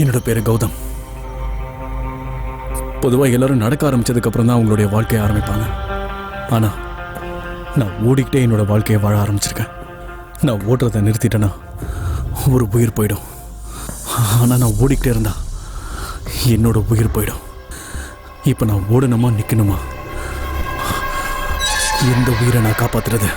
என்னோட பேர் கௌதம். பொதுவாக எல்லாரும் நடக்க ஆரம்பித்ததுக்கப்புறம் தான் அவங்களுடைய வாழ்க்கையை ஆரம்பிப்பாங்க. ஆனால் நான் ஓடிக்கிட்டே என்னோட வாழ்க்கையை வாழ ஆரம்பிச்சிருக்கேன். நான் ஓடுறதை நிறுத்திட்டேன்னா ஒரு உயிர் போயிடும். ஆனால் நான் ஓடிக்கிட்டே இருந்தா என்னோட உயிர் போயிடும். இப்போ நான் ஓடணுமா நிற்கணுமா எந்த உயிரை நான் காப்பாத்துறது?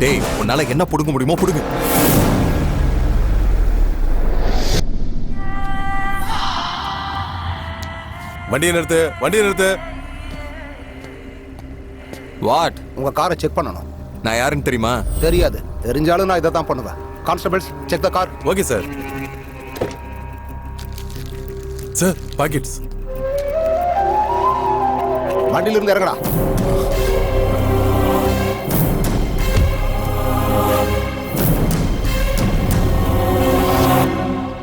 டேய் உன்னால என்ன புடுங்க முடியுமோ புடுங்க. வண்டியை நிறுத்து வண்டியை நிறுத்து. வாட்? உங்க காரை செக் பண்ணணும். நான் யாருன்னு தெரியுமா? தெரியாது. தெரிஞ்சாலும் நான் இதை தான் பண்ணுவேன். Constables check the car. Okay sir. Sir pockets. வண்டியில இருந்து இறங்கடா.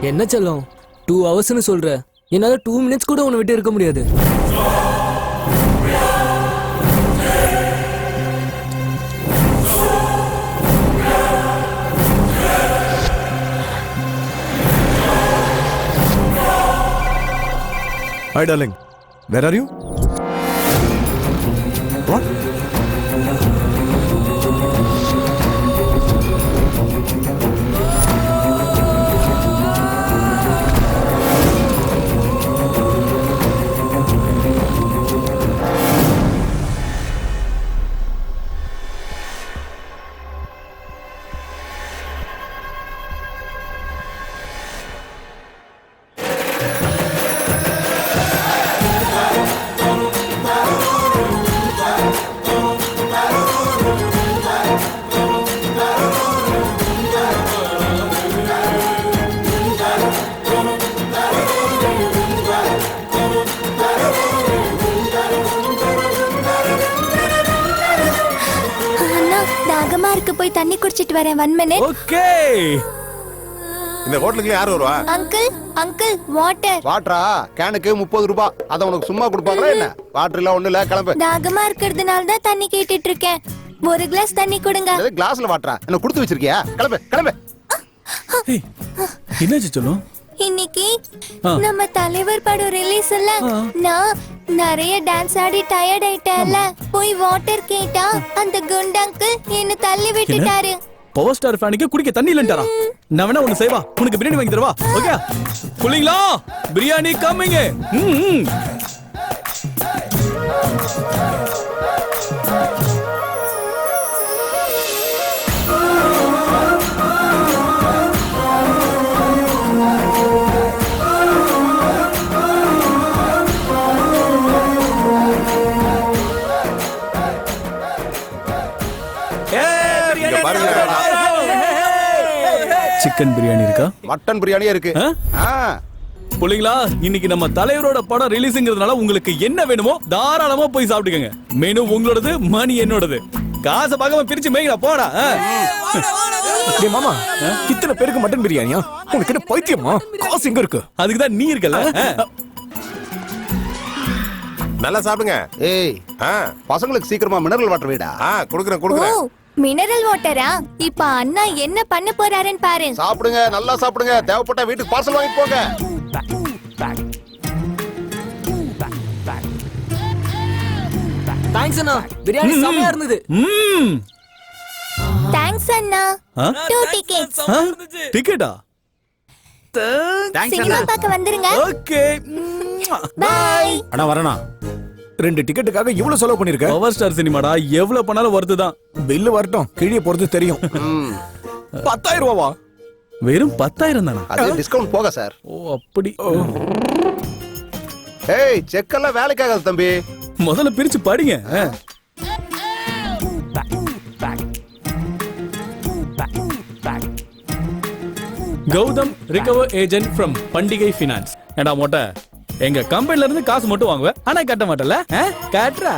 என்ன செல்லம் டூ ஹவர்ஸ்னு சொல்ற என்னால டூ மினிட்ஸ் கூட உன்னை விட்டு இருக்க முடியாது Hi, darling. Where are you What? இருக்கு போய் தண்ணி குடிச்சிட்டு வரேன் ஒன் மினிட் ஓகே. இந்த ஹோட்டலுக்கு யார் வருவா? அங்கிள் அங்கிள் வாட்டர் வாட்டரா? கேனுக்கு முப்பது ரூபாய் அதை உனக்கு சும்மா கொடுப்பாங்களா என்ன? வாட்டர் இல்ல ஒண்ணு இல்ல கிளம்பு. தாகமா இருக்கிறதுனால தான் தண்ணி கேட்டுட்டு இருக்கேன். ஒரு கிளாஸ் தண்ணி கொடுங்க. கிளாஸ்ல வாட்டரா என்ன கொடுத்து வச்சிருக்கியா? கிளம்பு கிளம்பு. என்னாச்சு சொல்லும்? இன்னைக்கு. நம்ம தலைவர் படம் ரிலீஸ் இல்ல. நான் நிறைய டான்ஸ் ஆடி டயர்ட் ஆயிட்டேன்ல. போய் வாட்டர் கேட்டா அந்த குண்டு அங்கிள் என்ன தள்ளி விட்டுட்டாரு. பவர் ஸ்டார் ஃபேனுக்கு குடிக்க தண்ணி இல்லன்ட்டாரா? நான் வேணா ஒண்ணு செய்வா. உனக்கு பிரியாணி வாங்கி தரவா. ஓகே புள்ளிங்களா? பிரியாணி கம்மிங்க ம். சிக்கன் பிரியாணி இருக்கா? மட்டன் பிரியாணியே இருக்கு. ஆ? ஆ. புள்ளிங்களா இன்னைக்கு நம்ம தலைவரோட படம் ரிலீஸ்ங்கிறதுனால உங்களுக்கு என்ன வேணுமோ தாராளமா போய் சாப்பிட்டுக்கங்க. மெனு உங்களோடது மணி என்னோடது. காசை பார்க்காம பிரிச்சு மேய்களா போடா. டேய் மாமா இத்தனை பேருக்கு மட்டன் பிரியாணியா உனக்கு என்ன பைத்தியமா? காசு எங்க இருக்கு? அதுக்கு தான் நீ இருக்கல. நல்லா சாப்பிடுங்க. ஏய் ஆ. பசங்களுக்கு சீக்கிரமா மினரல் வாட்டர் வீடா ஆ கொடுக்குறேன் கொடுக்குறேன். மினரல் வாட்டரா இப்ப அண்ணா என்ன பண்ண போறாருன்னு பாரு. சாப்பிடுங்க நல்லா சாப்பிடுங்க. தேவைப்பட்டா வீட்டுக்கு பார்சல் வாங்கி போங்க. தேங்க்ஸ் அண்ணா. பிரியாணி செம்மையா இருந்தது. தேங்க்ஸ் அண்ணா? Two tickets? டிக்கெட்டா சினிமா பார்க்க வந்துருங்க. ஓகே பை அண்ணா வரண்ணா. ரெண்டு டிக்கெட்டுக்காக இவ்வளவு செலவு பண்ணிருக்கேன் பவர் ஸ்டார் சினிமாடா எவ்வளவு பண்ணாலும் வருதுதான் பில்லு வரட்டும் கிழிய போறது தெரியும். பத்தாயிரம் ரூபாவா? வெறும் பத்தாயிரம் தானா? டிஸ்கவுண்ட் போக சார் ஓ அப்படி. ஏய் செக் எல்லாம் வேலைக்காகாது தம்பி. முதல்ல பிரிச்சு படிங்க. Gautham recover agent from Pandigai finance ஏடா மோட்டை? எங்க கம்பெனில இருந்து காசு மட்டும் வாங்குவேன் ஆனா கட்ட மாட்டல. காட்டுறா.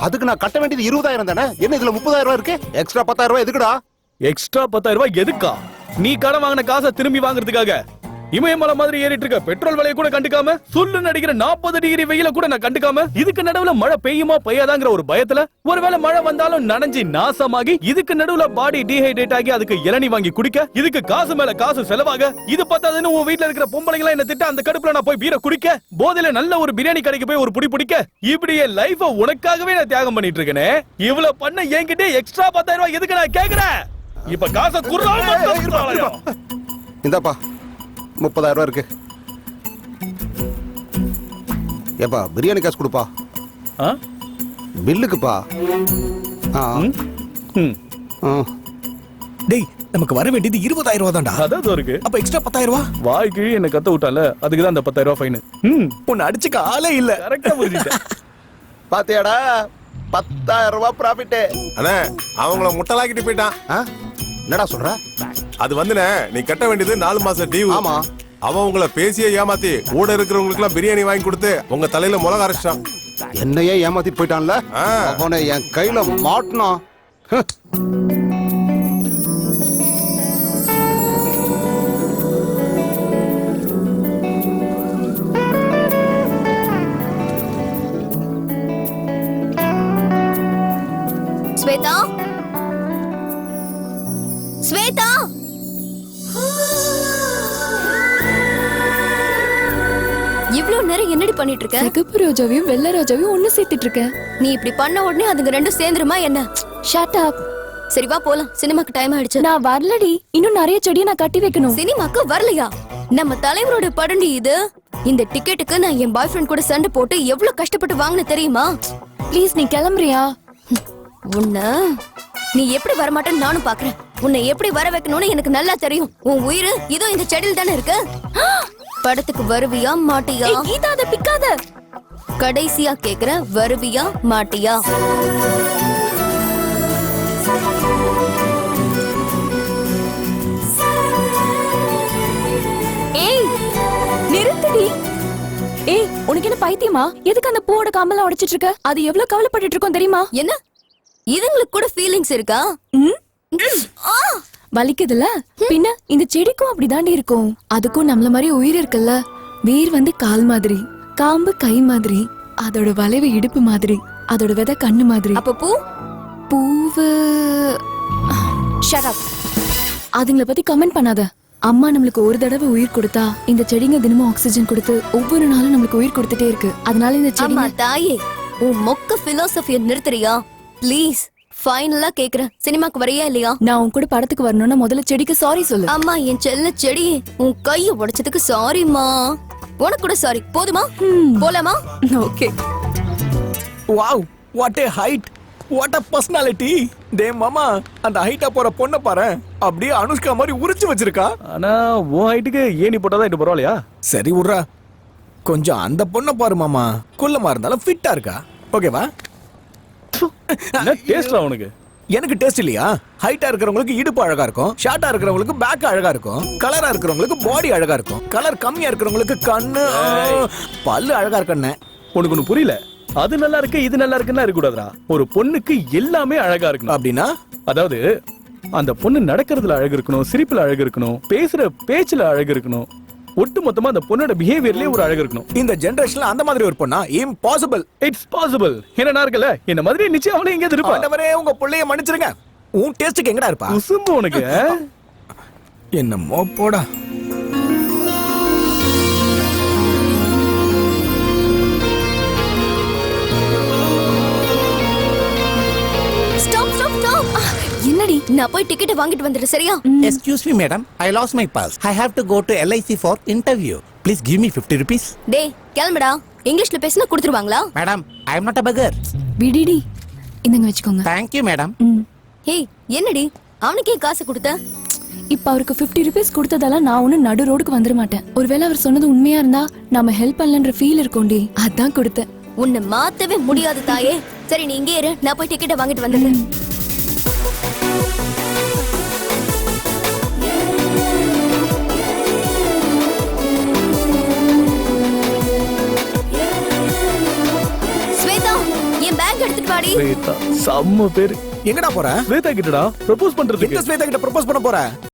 அதுக்கு நான் கட்ட வேண்டியது இருபதாயிரம் தானே? என்ன இதுல முப்பதாயிரம் ரூபாய் இருக்கு? எக்ஸ்ட்ரா பத்தாயிரம் ரூபாய் எதுக்குடா? எக்ஸ்ட்ரா பத்தாயிரம் ரூபாய் எதுக்கா? நீ கடன் வாங்கின காசை திரும்பி வாங்குறதுக்காக. இமயமலை மாதிரி ஏறிட்டு இருக்க பெட்ரோல் விலையை கூட கண்டுக்காம சுல்லு நடிக்கிற நாற்பது டிகிரி வெயில கூட நான் கண்டுக்காம இதுக்கு நடுவுல மழை பெய்யுமா பெய்யாதாங்கிற ஒரு பயத்துல ஒருவேளை மழை வந்தாலும் நனைஞ்சு நாசமாகி இதுக்கு நடுவுல பாடி டீஹைட்ரேட் ஆகி அதுக்கு இளநி வாங்கி குடிக்க இதுக்கு காசு மேல காசு செலவாக இது பத்தாதுன்னு உன் வீட்ல இருக்கிற பொம்பளைங்களா என்ன திட்ட அந்த கடுப்புல நான் போய் பீரை குடிக்க போதையில நல்ல ஒரு பிரியாணி கடைக்கு போய் ஒரு புடி பிடிக்க இப்படி என் லைஃப உனக்காகவே நான் தியாகம் பண்ணிட்டு இருக்கேனே இவ்வளவு பண்ண என்கிட்ட எக்ஸ்ட்ரா பத்தாயிரம் ரூபாய் எதுக்கு நான் கேக்குறேன்? இப்ப காசை குடுறாம இந்தாப்பா. முப்பதாயிரம் ரூபாய் இருக்கு. ஏப்பா பிரியாணி காசு கொடுப்பா. ஆ? பில்லுக்குப்பா. ஆ. ம்? ம். ஆ. டேய் நமக்கு வர வேண்டியது இருபதாயிரம் ரூபா தான்டா. அதான் இதோ இருக்கு அப்ப எக்ஸ்ட்ரா பத்தாயிரம் ரூபா? வாய்க்கு என்ன கத்த விட்டால அதுக்கு தான் அந்த பத்தாயிரம் ரூபாய் ஃபைன் ம். உன்னை அடிச்சுக்க ஆளே இல்ல. கரெக்டா புரிஞ்சுட்டேன் பாத்தியாடா பத்தாயிரம் ரூபாய் ப்ராஃபிட்டு அண்ணே அவங்கள முட்டலாக்கிட்டு போயிட்டான். என்னடா சொல்ற? அது வந்துண்ணே நீ கட்ட வேண்டியது நாலு மாசம் டியூ ஆமா. அவன் உங்களை பேசியே ஏமாத்தி கூட இருக்கிறவங்களுக்கு எல்லாம் பிரியாணி வாங்கி கொடுத்து உங்க தலையில முளக அரைச்சிட்டான் என்னையே ஏமாத்திட்டு போயிட்டான்ல ஆ. அவனை என் கையில மாட்டினான். ஸ்வேதா ஸ்வேதா இவ்வளவு நேரம் என்னடி பண்ணிட்டு இருக்க சிகப்பு ரோஜாவையும் வெள்ளை ரோஜாவையும் ஒண்ணு சேர்த்துட்டு இருக்கேன் நீ இப்படி பண்ண உடனே அதுங்க ரெண்டும் சேர்ந்துருமா என்ன? ஷட் அப் சரி வா போலாம். சினிமாக்கு டைம் ஆயிடுச்சு. நான் வரலடி. இன்னும் நிறைய செடியை நான் கட்டி வைக்கணும். சினிமாக்கு வரலையா? நம்ம தலைவரோட படண்டி இது. இந்த டிக்கெட்டுக்கு நான் என் பாய் ஃப்ரெண்ட் கூட சண்டை போட்டு எவ்வளவு கஷ்டப்பட்டு வாங்கின தெரியுமா? ப்ளீஸ் நீ கிளம்புறியா? உன்ன நீ எப்படி வரமாட்டேன்னு நானும் பாக்குறேன். உன்னை எப்படி வர வைக்கணும்னு எனக்கு நல்லா தெரியும். உன் உயிர் இதோ இந்த செடியில் தானே இருக்கு. படத்துக்கு வருவியா மாட்டியா? கீதா அதை பிக்காத. கடைசியா கேக்குற வருவியா மாட்டியா? ஏய் நிறுத்துடி. ஏய் உனக்கு என்ன பைத்தியமா? எதுக்கு அந்த பூவோட கம்பளம் உடைச்சிட்டு இருக்க? அது எவ்வளவு கவலைப்பட்டுட்டு இருக்கோம் தெரியுமா? என்ன? இதுங்களுக்கு கூட ஃபீலிங்ஸ் இருக்கா? ம்? வலிக்குதுல பின்ன இந்த செடிக்கும் அப்படிதாண்டி இருக்கும். அதுக்கும் நம்மள மாதிரி உயிர் இருக்குல்ல? வேர் வந்து கால் மாதிரி காம்பு கை மாதிரி அதோட வளைவு இடுப்பு மாதிரி அதோட விதை கண்ணு மாதிரி. அப்ப பூ? பூவு. ஷட் அதுங்கள பத்தி கமெண்ட் பண்ணாத. அம்மா நம்மளுக்கு ஒரு தடவை உயிர் கொடுத்தா இந்த செடிங்க தினமும் ஆக்சிஜன் கொடுத்து ஒவ்வொரு நாளும் நம்மளுக்கு உயிர் கொடுத்துட்டே இருக்கு. அதனால இந்த செடிங்க தாயே உன் மொக்க பிலோசபிய நிறுத்துறியா? ப்ளீஸ் ஃபைனலா கேக்குறேன். சினிமாக்கு வரையா இல்லையா? நான் உன் கூட படத்துக்கு வரணும்னா முதல்ல செடிக்கு சாரி சொல்லு. அம்மா என் செல்ல செடி உன் கைய உடைச்சதுக்கு சாரிம்மா உனக்கு கூட சாரி போதுமா? போலாமா? Okay. Wow what a height what a personality டே மாமா அந்த ஹைட்டா போற பொண்ணை பாரு. அப்படியே அனுஷ்கா மாதிரி உரிச்சு வச்சிருக்கா. ஆனா உன் ஹைட்டுக்கு ஏணி போட்டாதான் இது பரவாயில்லையா? சரி விட்றா கொஞ்சம் அந்த பொண்ணை பாரு மாமா. குள்ளமா இருந்தாலும் ஃபிட்டா இருக்கா? ஓகேவா என்ன டேஸ்டா உனக்கு? எனக்கு டேஸ்ட் இல்லையா? ஹைட்டா இருக்கிறவங்களுக்கு இடுப்பு அழகா இருக்கும். ஷார்ட்டா இருக்கிறவங்களுக்கு பேக் அழகா இருக்கும். கலரா இருக்கிறவங்களுக்கு பாடி அழகா இருக்கும். கலர் கம்மியா இருக்கிறவங்களுக்கு கண்ணு பல்லு அழகா இருக்கண்ணே உனக்கு ஒண்ணு புரியல? அது நல்லா இருக்கு இது நல்லா இருக்குன்னா இருக்க ஒரு பொண்ணுக்கு எல்லாமே அழகா இருக்கணும். அப்படின்னா? அதாவது அந்த பொண்ணு நடக்கிறதுல அழகு இருக்கணும் சிரிப்புல அழகு இருக்கணும் பேசுற பேச்சுல அழகு இருக்கணும். ஒட்டு மொத்தமா அந்த பொண்ணோட பிஹேவியர்லயே ஒரு அழகு இருக்கணும். இந்த ஜெனரேஷன்ல அந்த மாதிரி ஒரு பொண்ணா? இம்பாசிபிள் இட்ஸ் பாசிபிள் என்ன நான் இருக்கல என்ன மாதிரி நிச்சயம் அவளே எங்கேயாவது இருப்பா. ஆண்டவரே உங்க புள்ளைய மன்னிச்சிருங்க. உன் டேஸ்டுக்கு எங்கடா இருப்பா? குசும்பு உனக்கு? என்னமோ போடா. என்னடி நான் போய் டிக்கெட் வாங்கிட்டு வந்துடுறேன் சரியா? Excuse me, madam. I lost my purse. I have to go to LIC for interview. Please give me 50 rupees. டேய் கிளம்புடா. இங்கிலீஷ்ல பேசினா கொடுத்துருவாங்களா? Madam, I am not a beggar. விடிடி. இந்தங்க வச்சுக்கோங்க. Thank you, madam. ம். ஏய் என்னடி? அவனுக்கே காசு கொடுத்த? இப்ப அவருக்கு 50 ருபீஸ் கொடுத்ததால நான் ஒன்னும் நடு ரோடுக்கு வந்துட மாட்டேன். ஒருவேளை அவர் சொன்னது உண்மையா இருந்தா நாம ஹெல்ப் பண்ணலன்ற ஃபீல் இருக்கும்டி அதான் கொடுத்தேன். உன்னை மாத்தவே முடியாது தாயே. சரி நீ இங்கே இரு. நான் போய் டிக்கெட்டை வாங்கிட்டு வந்துடுறேன். ஸ்வேதா செம்ம பேர். எங்கடா போற? ஸ்வேதா கிட்டடா ப்ரப்போஸ் பண்றதுக்கு. ஸ்வேதா கிட்ட ப்ரப்போஸ் பண்ண போற?